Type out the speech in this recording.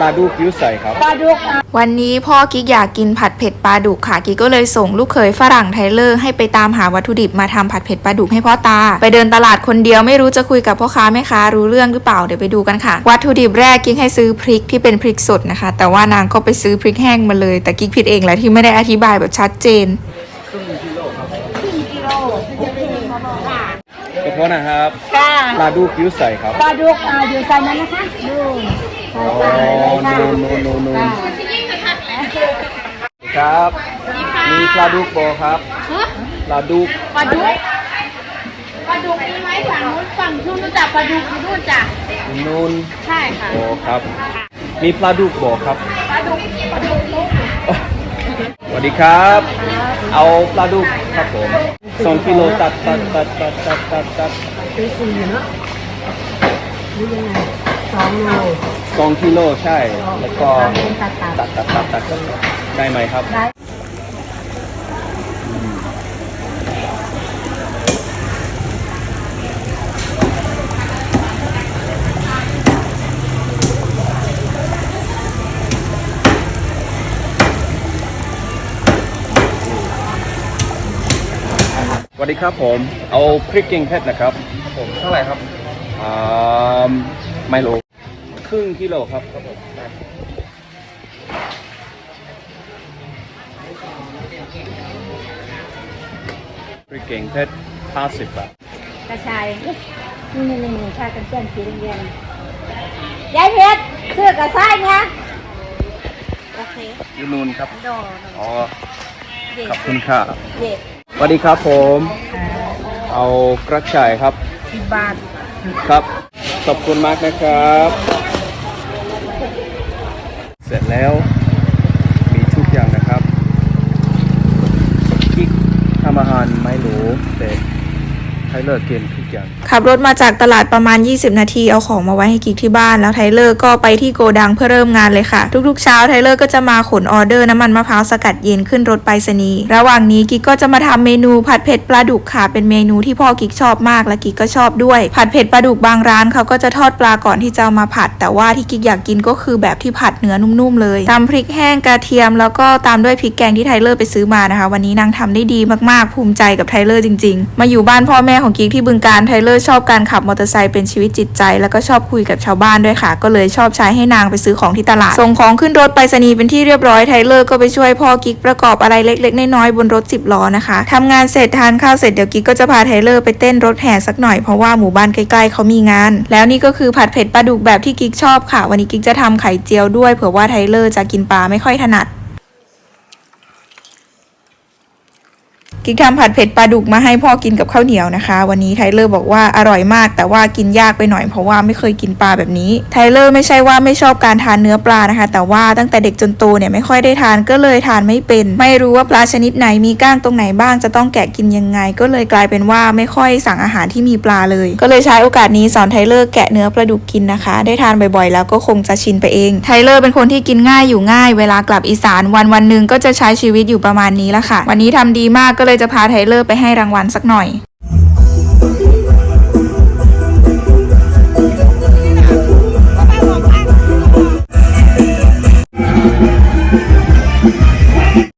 ปลาดุกยิ้วใส่ครับ ปลาดุกอะวันนี้พ่อกิ๊กอยากกินผัดเผ็ดปลาดุกค่ะ กิ๊กก็เลยส่งลูกเขยฝรั่งไทเลอร์ให้ไปตามหาวัตถุดิบมาทำผัดเผ็ดปลาดุกให้พ่อตา ไปเดินตลาดคนเดียวไม่รู้จะคุยกับพ่อค้าแม่ค้ารู้เรื่องหรือเปล่าเดี๋ยวไปดูกันค่ะ วัตถุดิบแรกกิ๊กให้ซื้อพริกที่เป็นพริกสดนะคะ แต่ว่านางก็ไปซื้อพริกแห้งมาเลย แต่กิ๊กผิดเองแหละที่ไม่ได้อธิบายแบบชัดเจนครึ่งกิโลโอเคค่ะ ขอโทษนะครับ ค่ะปลาดุกยิ้วใส่ครับ ปลาดุกอ่าอยู่ใส่นั้นนะคะดูใส่อ๋อใส่เลยค่ะนูนนูนนูนนูนค่ะครับ มีปลาดุกโบครับปลาดุกปลาดุกปลาดุกมีไหมฝั่งนู้นฝั่งนู้นรู้จักปลาดุกอยู่นู่นจ้ะนูนใช่ค่ะโบครับ มีปลาดุกโบครับ ปลาดุกปลาดุกลูกสวัสดีครับ เอาปลาดุกครับผม สองกิโลตัดตัดตัดตัดตัดตัดตัดตีสี่เนาะนี่ยังไงสองโลสองกิโลใช่ แล้วก็เป็นตัดตัดตัดตัดตัดตัดตัดได้ไหมครับได้ วัสดีครับผม เอาพริกเกงเพชรนะครับครับผมเท่าไหร่ครับอ่าไมโลครึ่งกิโลครับครับผมพริกเกงเพชรห้าสิบบาทกระชายนี่นี่นี่ชากันเส้นสีแดงๆยายเพชรเสื้อกระชายไงโอเคยูนูนครับโดอ๋อขอบคุณค่ะเด็ดส วัสดีครับผม เอากระชายครับสิบบาทครับขอบคุณมากนะครับ เสร็จแล้ว มีทุกอย่างนะครับกิ๊กทำอาหารไม่รู้แต่ ไทเลอร์กินทุกอย่าง ขับรถมาจากตลาดประมาณ 20 นาที เอาของมาไว้ให้กิกที่บ้าน แล้วไทเลอร์ก็ไปที่โกดังเพื่อเริ่มงานเลยค่ะ ทุกๆ เช้าไทเลอร์ก็จะมาขนออเดอร์น้ำมันมะพร้าวสกัดเย็นขึ้นรถไปรษณีย์ระหว่างนี้กิกก็จะมาทำเมนูผัดเผ็ดปลาดุกค่ะ เป็นเมนูที่พ่อกิกชอบมากและกิกก็ชอบด้วย ผัดเผ็ดปลาดุกบางร้านเขาก็จะทอดปลาก่อนที่จะามาผัด แต่ว่าที่กิกอยากกินก็คือแบบที่ผัดเนื้อนุ่มๆเลยตำพริกแห้งกระเทียม แล้วก็ตามด้วยพริกแกงที่ไทเลอร์ไปซื้อมานะคะ วันนี้นางทำได้ดีมากๆภูมิใจกับไทเลอร์จริง ๆ มาอยู่บ้านพ่อแม่ของกิ๊กที่บึงการไทเลอร์ชอบการขับมอเตอร์ไซค์เป็นชีวิตจิตใจ แล้วก็ชอบคุยกับชาวบ้านด้วยค่ะ ก็เลยชอบใช้ให้นางไปซื้อของที่ตลาด ส่งของขึ้นรถไปรษณีย์เป็นที่เรียบร้อยไทเลอร์ก็ไปช่วยพ่อกิ๊กประกอบอะไรเล็กๆน้อยๆบนรถสิบล้อนะคะทำงานเสร็จทานข้าวเสร็จเดี๋ยวกิ๊กก็จะพาไทเลอร์ไปเต้นรถแห่สักหน่อยเพราะว่าหมู่บ้านใกล้ๆเขามีงาน แล้วนี่ก็คือผัดเผ็ดปลาดุกแบบที่กิ๊กชอบค่ะ วันนี้กิ๊กจะทำไข่เจียวด้วยเผื่อว่าไทเลอร์จะกินปลาไม่ค่อยถนัด กิ๊กทำผัดเผ็ดปลาดุกมาให้พ่อกินกับข้าวเหนียวนะคะ วันนี้ไทเลอร์บอกว่าอร่อยมาก แต่ว่ากินยากไปหน่อยเพราะว่าไม่เคยกินปลาแบบนี้ไทเลอร์ไม่ใช่ว่าไม่ชอบการทานเนื้อปลานะคะ แต่ว่าตั้งแต่เด็กจนโตเนี่ยไม่ค่อยได้ทานก็เลยทานไม่เป็น ไม่รู้ว่าปลาชนิดไหนมีก้างตรงไหนบ้างจะต้องแกะกินยังไง ก็เลยกลายเป็นว่าไม่ค่อยสั่งอาหารที่มีปลาเลย ก็เลยใช้โอกาสนี้สอนไทเลอร์แกะเนื้อปลาดุกกินนะคะ ได้ทานบ่อยๆ แล้วก็คงจะชินไปเองไทเลอร์เป็นคนที่กินง่ายอยู่ง่าย เวลากลับอีสานวันวันหนึ่งก็จะใช้ชีวิตอยู่ประมาณนี้ละค่ะ วันนี้ทำดีมากก็เลยจะพาไทเลอร์ไปให้รางวัลสักหน่อย